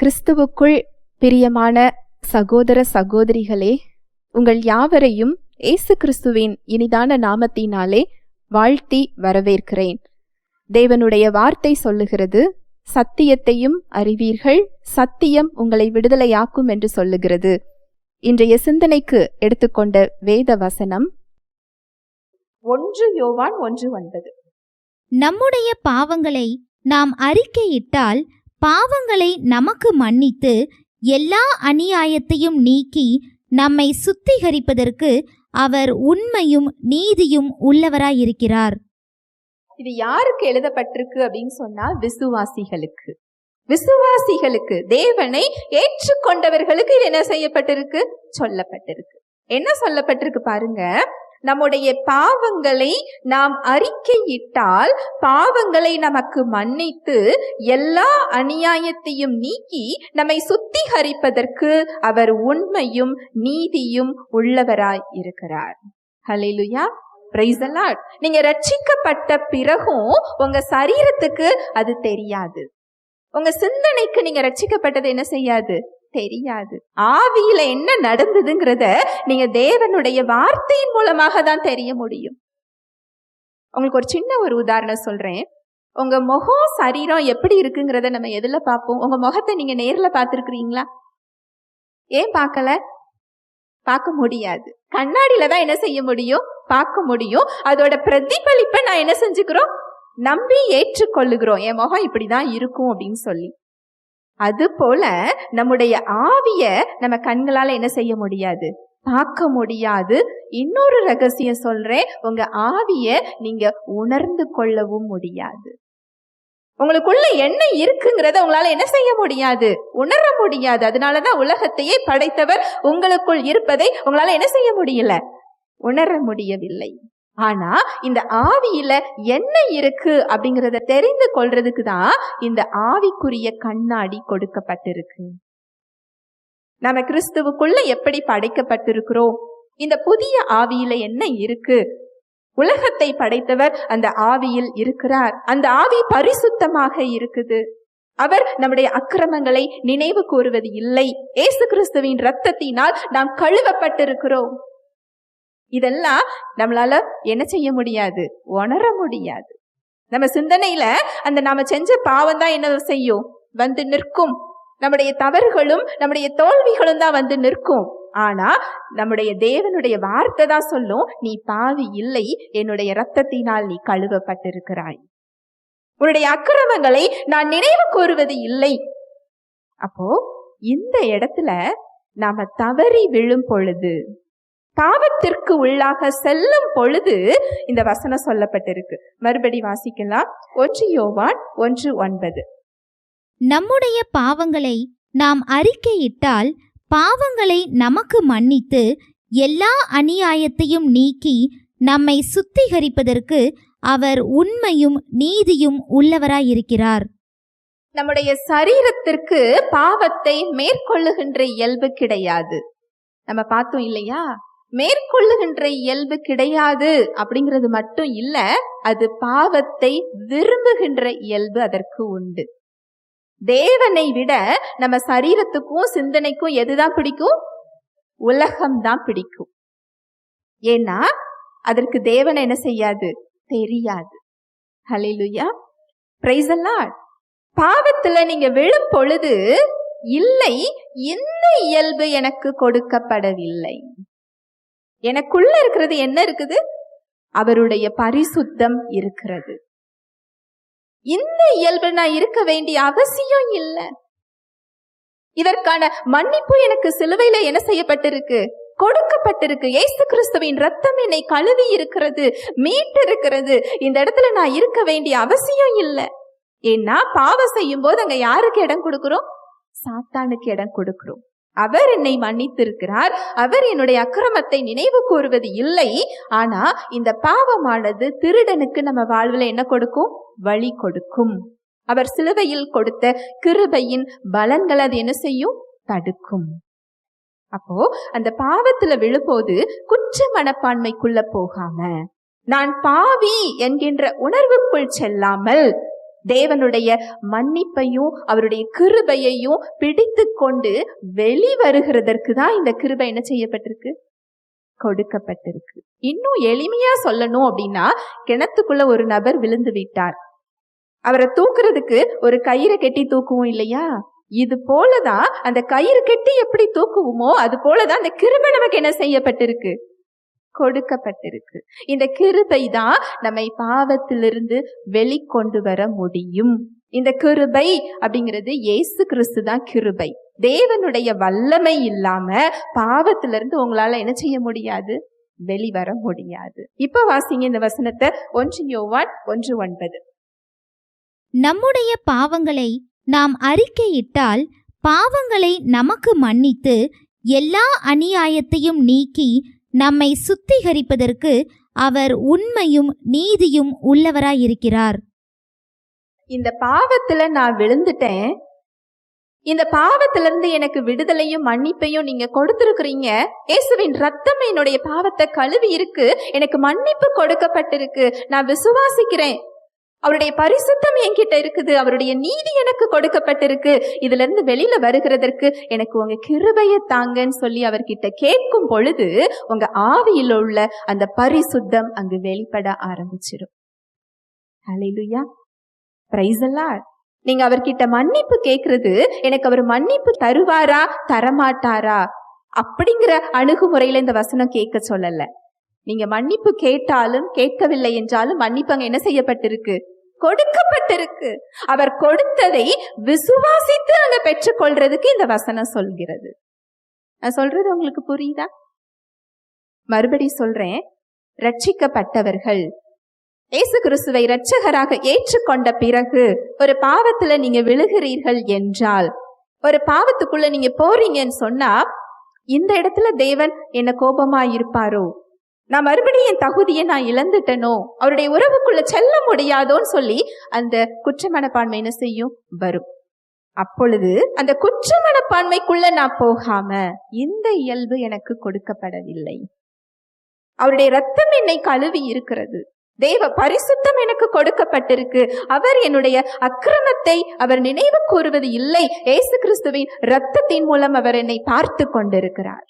கிறிஸ்துவுக்குள் பிரியமான சகோதர சகோதரிகளே உங்கள் யாவரையும் இயேசு கிறிஸ்துவின் இனிதான நாமத்தினாலே வாழ்த்தி வரவேற்கிறேன். தேவனுடைய வார்த்தை சொல்லுகிறது சத்தியத்தையும் அறிவீர்கள் சத்தியம் உங்களை விடுதலையாக்கும் என்று சொல்லுகிறது. இன்றைய சிந்தனைக்கு எடுத்துக்கொண்ட வேத வசனம் ஒன்று யோவான் ஒன்று ஒன்பது. நம்முடைய பாவங்களை நாம் அறிக்கையிட்டால் பாவங்களை நமக்கு மன்னித்து எல்லா அநியாயத்தையும் நீக்கி நம்மை சுத்திகரிப்பதற்கு அவர் உண்மையும் நீதியும் உள்ளவராயிருக்கிறார். இது யாருக்கு எழுதப்பட்டிருக்கு அப்படின்னு சொன்னா விசுவாசிகளுக்கு. விசுவாசிகளுக்கு தேவனை ஏற்றுக்கொண்டவர்களுக்கு இது என்ன செய்யப்பட்டிருக்கு? சொல்லப்பட்டிருக்கு. என்ன சொல்லப்பட்டிருக்கு பாருங்க? நம்முடைய பாவங்களை நாம் அறிக்கையிட்டால் பாவங்களை நமக்கு மன்னித்து எல்லா அநியாயத்தையும் நீக்கி நம்மை சுத்திகரிப்பதற்கு அவர் உண்மையும் நீதியும் உள்ளவராய் இருக்கிறார். ஹலிலுயா பிரைஸ் அலாட் நீங்க ரட்சிக்கப்பட்ட பிறகும் உங்க சரீரத்துக்கு அது தெரியாது. உங்க சிந்தனைக்கு நீங்க ரட்சிக்கப்பட்டது என்ன செய்யாது? தெரியாது. ஆவியில என்ன நடந்ததுங்கிறத நீங்க தேவனுடைய வார்த்தையின் மூலமாக தான் தெரிய முடியும். உங்களுக்கு ஒரு சின்ன ஒரு உதாரணம் சொல்றேன். உங்க முகம் சரீரம் எப்படி இருக்குங்கிறத நம்ம எதுல பார்ப்போம்? உங்க முகத்தை நீங்க நேர்ல பார்த்துருக்குறீங்களா? ஏன் பார்க்கல? பார்க்க முடியாது. கண்ணாடியில தான் என்ன செய்ய முடியும்? பார்க்க முடியும். அதோட பிரதிபலிப்பை நான் என்ன செஞ்சுக்கிறோம்? நம்பி ஏற்றுக்கொள்ளுகிறோம். என் முகம் இப்படிதான் இருக்கும் அப்படின்னு சொல்லி. அதுபோல நம்முடைய ஆவிய நம்ம கண்களால என்ன செய்ய முடியாது? பார்க்க முடியாது. இன்னொரு ரகசியம் சொல்றேன். உங்க ஆவிய நீங்க உணர்ந்து கொள்ளவும் முடியாது. உங்களுக்குள்ள என்ன இருக்குங்கிறத உங்களால என்ன செய்ய முடியாது? உணர முடியாது. அதனாலதான் உலகத்தையே படைத்தவர் உங்களுக்குள் இருப்பதை உங்களால என்ன செய்ய முடியல? உணர முடியவில்லை. ஆனா இந்த ஆவியில என்ன இருக்கு அப்படிங்கறத தெரிந்து கொள்றதுக்கு தான் இந்த ஆவிக்குரிய கண்ணாடி கொடுக்கப்பட்டிருக்கு. நம்ம கிறிஸ்துவுக்குள்ள எப்படி படைக்கப்பட்டிருக்கிறோம்? இந்த புதிய ஆவியில என்ன இருக்கு? உலகத்தை படைத்தவர் அந்த ஆவியில் இருக்கிறார். அந்த ஆவி பரிசுத்தமாக இருக்குது. அவர் நம்முடைய அக்கிரமங்களை நினைவு கூறுவது இல்லை. ஏசு கிறிஸ்துவின் ரத்தத்தினால் நாம் கழுவப்பட்டிருக்கிறோம். இதெல்லாம் நம்மளால என்ன செய்ய முடியாது? உணர முடியாது. நம்ம சிந்தனையில அந்த நாம செஞ்ச பாவம் தான் என்ன செய்யும்? வந்து நிற்கும். நம்முடைய தவறுகளும் நம்முடைய தோல்விகளும் தான் வந்து நிற்கும். ஆனா நம்முடைய தேவனுடைய வார்த்தை தான் சொல்லும் நீ பாவி இல்லை என்னுடைய ரத்தத்தினால் நீ கழுவப்பட்டிருக்கிறாய். உன்னுடைய அக்கிரமங்களை நான் நினைவு கூறுவது இல்லை. அப்போ இந்த இடத்துல நாம தவறி விழும் பொழுது பாவத்திற்கு உள்ளாக செல்லும் பொழுது இந்த வசனம் சொல்லப்பட்டிருக்கு. மறுபடி வாசிக்கலாம். ஒன்று யோவான் ஒன்று ஒன்பது. நம்முடைய பாவங்களை நாம் அறிக்கையிட்டால் பாவங்களை நமக்கு மன்னித்து எல்லா அநியாயத்தையும் நீக்கி நம்மை சுத்திகரிப்பதற்கு அவர் உண்மையும் நீதியும் உள்ளவராயிருக்கிறார். நம்முடைய சரீரத்திற்கு பாவத்தை மேற்கொள்ளுகின்ற இயல்பு கிடையாது. நம்ம பார்த்தோம் இல்லையா? மேற்கொள்ளுகின்ற இயல்பு கிடையாது அப்படிங்கிறது மட்டும் இல்ல அது பாவத்தை விரும்புகின்ற இயல்பு அதற்கு உண்டு. தேவனை விட நம்ம சரீரத்துக்கும் சிந்தனைக்கும் எதுதான் பிடிக்கும்? உலகம் தான் பிடிக்கும். ஏன்னா அதற்கு தேவனை என்ன செய்யாது? தெரியாது. ஹலிலுயா பிரைஸ் பாவத்துல நீங்க விழும் பொழுது இல்லை இந்த இயல்பு எனக்கு கொடுக்கப்படவில்லை. எனக்குள்ள இருக்கிறது என்ன இருக்குது? அவருடைய பரிசுத்தம் இருக்கிறது. இந்த இயல்பு நான் இருக்க வேண்டிய அவசியம் இல்லை. இதற்கான மன்னிப்பு எனக்கு சிலுவையில என்ன செய்யப்பட்டிருக்கு? கொடுக்கப்பட்டிருக்கு. ஏசு கிறிஸ்துவின் ரத்தம் என்னை கழுவி இருக்கிறது மீட்டு இருக்கிறது இந்த இடத்துல நான் இருக்க வேண்டிய அவசியம் இல்லை. ஏன்னா பாவம் செய்யும் போது அங்க யாருக்கு இடம் கொடுக்கிறோம்? சாத்தானுக்கு இடம் கொடுக்கிறோம். அவர் என்னை மன்னித்திருக்கிறார். அவர் என்னுடைய அக்கிரமத்தை நினைவு கூறுவது இல்லை. ஆனா இந்த பாவமானது திருடனுக்கு நம்ம வாழ்வில் என்ன கொடுக்கும்? வழி கொடுக்கும். அவர் சிலுவையில் கொடுத்த கிருபையின் பலன்கள் அது என்ன செய்யும்? தடுக்கும். அப்போ அந்த பாவத்துல விழும்போது குற்ற மனப்பான்மைக்குள்ள போகாம நான் பாவி என்கின்ற உணர்வுக்குள் செல்லாமல் தேவனுடைய மன்னிப்பையும் அவருடைய கிருபையையும் பிடித்து கொண்டு வெளிவருகிறதற்கு தான் இந்த கிருபை என்ன செய்யப்பட்டிருக்கு? கொடுக்கப்பட்டிருக்கு. இன்னும் எளிமையா சொல்லணும் அப்படின்னா கிணத்துக்குள்ள ஒரு நபர் விழுந்து விட்டார். அவரை தூக்குறதுக்கு ஒரு கயிறை கெட்டி தூக்குவோம் இல்லையா? இது போலதான் அந்த கயிறு கெட்டி எப்படி தூக்குவோமோ அது போலதான் அந்த கிருபை நமக்கு என்ன செய்யப்பட்டிருக்கு? கொடுக்கப்பட்டிருக்கு. இந்த கிருபை தான் நம்மை பாவத்திலிருந்து வெளிக்கொண்டு வர முடியும். இந்த கிருபை அப்படிங்கிறது இயேசு கிறிஸ்து தான் கிருபை. தேவனுடைய வல்லமை இல்லாம பாவத்திலிருந்து உங்களால என்ன செய்ய முடியாது? வெளிவர முடியாது. இப்ப வாசிங்க இந்த வசனத்தை. ஒன்று யோவான் ஒன்று ஒன்பது. நம்முடைய பாவங்களை நாம் அறிக்கையிட்டால் பாவங்களை நமக்கு மன்னித்து எல்லா அநியாயத்தையும் நீக்கி நம்மை சுத்திகரிப்பதற்கு அவர் உண்மையும் நீதியும் உள்ளவராயிருக்கிறார். இந்த பாவத்துல நான் விழுந்துட்டேன். இந்த பாவத்துல இருந்து எனக்கு விடுதலையும் மன்னிப்பையும் நீங்க கொடுத்திருக்கிறீங்க. இயேசுவின் ரத்தம் என்னுடைய பாவத்தை கழுவி இருக்கு எனக்கு மன்னிப்பு கொடுக்கப்பட்டிருக்கு. நான் விசுவாசிக்கிறேன். அவருடைய பரிசுத்தம் என்கிட்ட இருக்குது. அவருடைய நீதி எனக்கு கொடுக்கப்பட்டிருக்கு. இதுல இருந்து வெளியில வருகிறதற்கு எனக்கு உங்க கிருபைய தாங்கன்னு சொல்லி அவர்கிட்ட கேட்கும் பொழுது உங்க ஆவியில் உள்ள அந்த பரிசுத்தம் அங்கு வெளிப்பட ஆரம்பிச்சிடும் அலையிலுயா பிரைஸ் நீங்க அவர்கிட்ட மன்னிப்பு கேட்கறது எனக்கு அவர் மன்னிப்பு தருவாரா தரமாட்டாரா? அப்படிங்கிற அணுகுமுறையில இந்த வசனம் கேட்க சொல்லல. நீங்க மன்னிப்பு கேட்டாலும் கேட்கவில்லை என்றாலும் மன்னிப்பு அங்க என்ன செய்யப்பட்டிருக்கு? கொடுக்கப்பட்டிருக்கு. அவர் கொடுத்ததை விசுவாசித்து அங்க பெற்றுக்கொள்றதுக்கு இந்த வசனம் சொல்கிறது. நான் சொல்றது உங்களுக்கு புரியுதா? மறுபடி சொல்றேன். ரட்சிக்கப்பட்டவர்கள். இயேசு கிறிஸ்துவை இரட்சகராக ஏற்றுக்கொண்ட பிறகு ஒரு பாவத்துல நீங்க விழுகிறீர்கள் என்றால் ஒரு பாவத்துக்குள்ள நீங்க போறீங்கன்னு சொன்னா இந்த இடத்துல தேவன் என்ன கோபமா இருப்பாரோ நான் மறுபடியும் என் தகுதியை நான் இழந்துட்டனோ? அவருடைய உறவுக்குள்ள செல்ல முடியாதோன்னு சொல்லி அந்த குற்ற மனப்பான்மை என்ன செய்யும்? வரும். அப்பொழுது அந்த குற்ற மனப்பான்மைக்குள்ள நான் போகாம இந்த இயல்பு எனக்கு கொடுக்கப்படவில்லை. அவருடைய ரத்தம் என்னை கழுவி இருக்கிறது. தேவ பரிசுத்தம் எனக்கு கொடுக்கப்பட்டிருக்கு. அவர் என்னுடைய அக்கிரமத்தை அவர் நினைவு கூறுவது இல்லை. ஏசு கிறிஸ்துவின் ரத்தத்தின் மூலம் அவர் என்னை பார்த்து கொண்டிருக்கிறார்.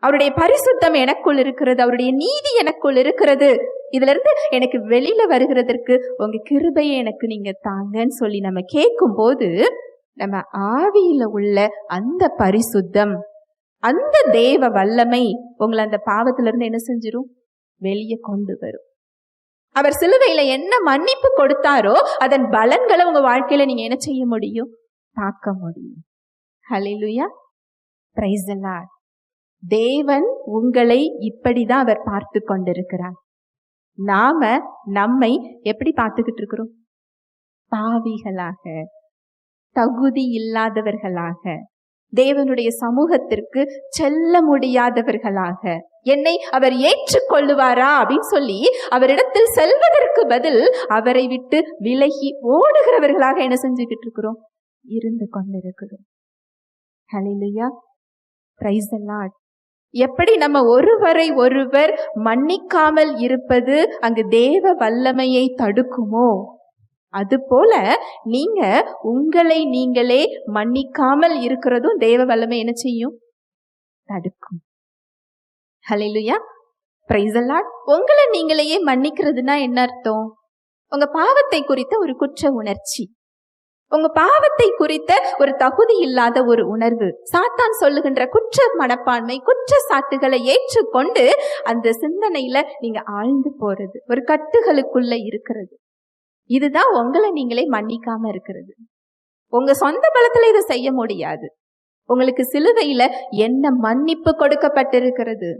அவருடைய பரிசுத்தம் எனக்குள் இருக்கிறது அவருடைய நீதி எனக்குள் இருக்கிறது. இதுல இருந்து எனக்கு வெளியில வருகிறதற்கு உங்க கிருபையை எனக்கு நீங்க தாங்கன்னு சொல்லி நம்ம கேட்கும் போது நம்ம ஆவியில உள்ள அந்த பரிசுத்தம் அந்த தேவ வல்லமை உங்களை அந்த பாவத்துல இருந்து என்ன செஞ்சிரும்? வெளியே கொண்டு வரும். அவர் சிலுவையில என்ன மன்னிப்பு கொடுத்தாரோ அதன் பலன்களை உங்க வாழ்க்கையில நீங்க என்ன செய்ய முடியும்? பார்க்க முடியும். ஹலிலுயா பிரைஸ் the தேவன் உங்களை இப்படிதான் அவர் பார்த்து கொண்டிருக்கிறார். நாம நம்மை எப்படி பார்த்துக்கிட்டு இருக்கிறோம்? பாவிகளாக தகுதி இல்லாதவர்களாக தேவனுடைய சமூகத்திற்கு செல்ல முடியாதவர்களாக என்னை அவர் ஏற்றுக்கொள்ளுவாரா அப்படின்னு சொல்லி அவரிடத்தில் செல்வதற்கு பதில் அவரை விட்டு விலகி ஓடுகிறவர்களாக என்ன செஞ்சுக்கிட்டு இருக்கிறோம்? இருந்து கொண்டிருக்கிறோம். ஹலிலுயா பிரைஸ் எல்லாம் எப்படி நம்ம ஒருவரை ஒருவர் மன்னிக்காமல் இருப்பது அங்கு தேவ வல்லமையை தடுக்குமோ? அதுபோல நீங்க உங்களை நீங்களே மன்னிக்காமல் இருக்கிறதும் தேவ வல்லமை என்ன செய்யும்? தடுக்கும். ஹalleluya praise உங்களை நீங்களையே மன்னிக்கிறதுனா என்ன அர்த்தம்? உங்க பாவத்தை குறித்த ஒரு குற்ற உணர்ச்சி. உங்க பாவத்தை குறித்த ஒரு தகுதி இல்லாத ஒரு உணர்வு. சாத்தான் சொல்லுகின்ற குற்ற மனப்பான்மை குற்ற சாட்டுகளை ஏற்றுக்கொண்டு அந்த சிந்தனையில நீங்க ஆழ்ந்து போறது ஒரு கட்டுகளுக்குள்ள இருக்கிறது. இதுதான் உங்களை நீங்களே மன்னிக்காம இருக்கிறது. உங்க சொந்த பலத்துல இதை செய்ய முடியாது. உங்களுக்கு சிலுவையில என்ன மன்னிப்பு கொடுக்கப்பட்டிருக்கிறது?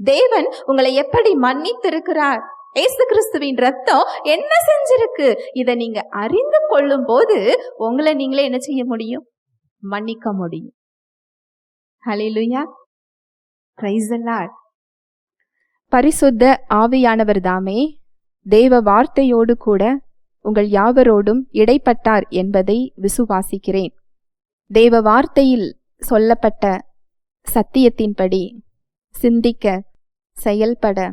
தேவன் உங்களை எப்படி மன்னித்திருக்கிறார்? ஏசு கிறிஸ்துவின் ரத்தம் என்ன செஞ்சிருக்கு? இதை நீங்க அறிந்து கொள்ளும் போது உங்களை நீங்களே என்ன செய்ய முடியும்? மன்னிக்க முடியும். ஹலிலுயா பரிசுத்த ஆவியானவர் தாமே தேவ வார்த்தையோடு கூட உங்கள் யாவரோடும் இடைப்பட்டார் என்பதை விசுவாசிக்கிறேன். தேவ வார்த்தையில் சொல்லப்பட்ட சத்தியத்தின்படி சிந்திக்க செயல்பட